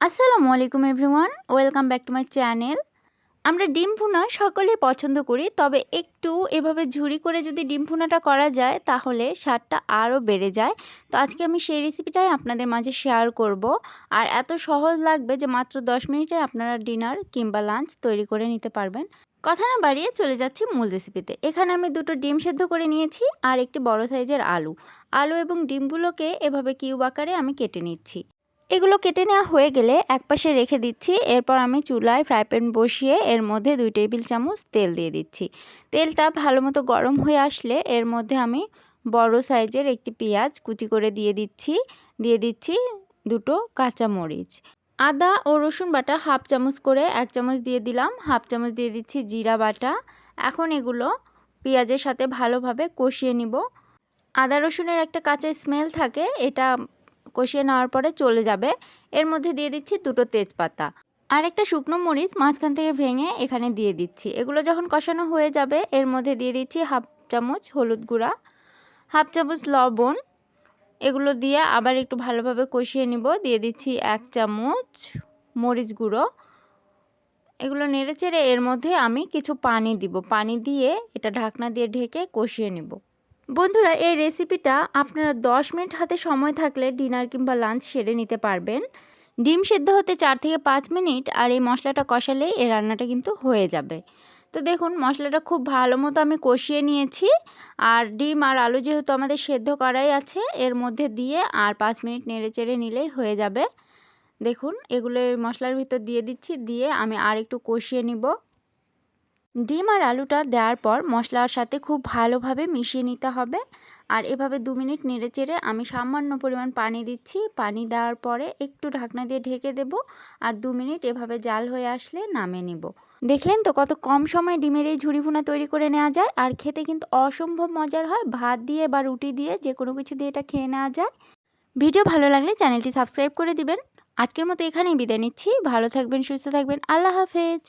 আসসালামু আলাইকুম everyone, welcome back to my channel. আমরা ডিম ভুনা সকলেই পছন্দ করি, তবে একটু এভাবে ঝুরি করে যদি ডিম ভুনাটা করা যায়, তাহলে স্বাদটা আরও বেড়ে যায়। তো আজকে আমি সেই রেসিপিটাই আপনাদের মাঝে শেয়ার করব। আর এত সহজ লাগবে যে মাত্র 10 মিনিটে আপনারা ডিনার কিংবা লাঞ্চ তৈরি করে নিতে পারবেন। কথা না বাড়িয়ে চলে যাচ্ছি মূল রেসিপিতে। এখানে আমি দুটো ডিম সেদ্ধ করে নিয়েছি আর একটি বড় সাইজের আলু। আলু এবং ডিমগুলোকে এভাবে কিউব আকারে আমি কেটে নিচ্ছি। এগুলো কেটে নেওয়া হয়ে গেলে একপাশে রেখে দিচ্ছি। এরপর আমি চুলায় ফ্রাই প্যান বসিয়ে এর মধ্যে দুই টেবিল চামচ তেল দিয়ে দিচ্ছি। তেলটা ভালো মতো গরম হয়ে আসলে এর মধ্যে আমি বড় সাইজের একটি পেঁয়াজ কুচি করে দিয়ে দিচ্ছি। দিয়ে দিচ্ছি দুটো কাঁচা মরিচ আদা ও রসুন বাটা হাফ চামচ করে এক চামচ দিয়ে দিলাম। হাফ চামচ দিয়ে দিচ্ছি জিরা বাটা। এখন এগুলো পেঁয়াজের সাথে ভালোভাবে কষিয়ে নিব। আদা রসুনের একটা কাঁচা স্মেল থাকে, এটা কষিয়ে নেওয়ার পরে চলে যাবে। এর মধ্যে দিয়ে দিচ্ছি দুটো তেজপাতা। আর একটা শুকনো মরিচ মাঝখান থেকে ভেঙে এখানে দিয়ে দিচ্ছি। এগুলো যখন কষানো হয়ে যাবে, এর মধ্যে দিয়ে দিচ্ছি হাফ চামচ হলুদ গুঁড়া, হাফ চামচ লবণ। এগুলো দিয়ে আবার একটু ভালোভাবে কষিয়ে নিব। দিয়ে দিচ্ছি এক চামচ মরিচ গুঁড়ো। এগুলো নেড়ে চেড়ে এর মধ্যে আমি কিছু পানি দিব। পানি দিয়ে এটা ঢাকনা দিয়ে ঢেকে কষিয়ে নিব। বন্ধুরা, এই রেসিপিটা আপনারা 10 মিনিট হাতে সময় থাকলে ডিনার কিংবা লাঞ্চ সেরে নিতে পারবেন। ডিম সেদ্ধ হতে চার থেকে পাঁচ মিনিট আর এই মশলাটা কষালেই এই রান্নাটা কিন্তু হয়ে যাবে। তো দেখুন, মশলাটা খুব ভালো মতো আমি কষিয়ে নিয়েছি। আর ডিম আর আলু যেহেতু আমাদের সেদ্ধ করাই আছে, এর মধ্যে দিয়ে আর পাঁচ মিনিট নেড়ে চেড়ে নিলেই হয়ে যাবে। দেখুন, এগুলো মশলার ভিতর দিয়ে দিচ্ছি, দিয়ে আমি আর একটু কষিয়ে নিব। ডিম আর আলুটা দেওয়ার পর মশলার সাথে খুব ভালোভাবে মিশিয়ে নিতে হবে। আর এভাবে দু মিনিট নেড়ে চেড়ে আমি সামান্য পরিমাণ পানি দিচ্ছি। পানি দেওয়ার পরে একটু ঢাকনা দিয়ে ঢেকে দেব আর দু মিনিট এভাবে জাল হয়ে আসলে নামে নিব। দেখলেন তো কত কম সময় ডিমের এই ঝুড়ি ভুনা তৈরি করে নেওয়া যায়? আর খেতে কিন্তু অসম্ভব মজার হয়। ভাত দিয়ে বা রুটি দিয়ে যে কোনো কিছু দিয়ে এটা খেয়ে নেওয়া যায়। ভিডিও ভালো লাগলে চ্যানেলটি সাবস্ক্রাইব করে দিবেন। আজকের মতো এখানেই বিদায় নিচ্ছি। ভালো থাকবেন, সুস্থ থাকবেন। আল্লাহ হাফেজ।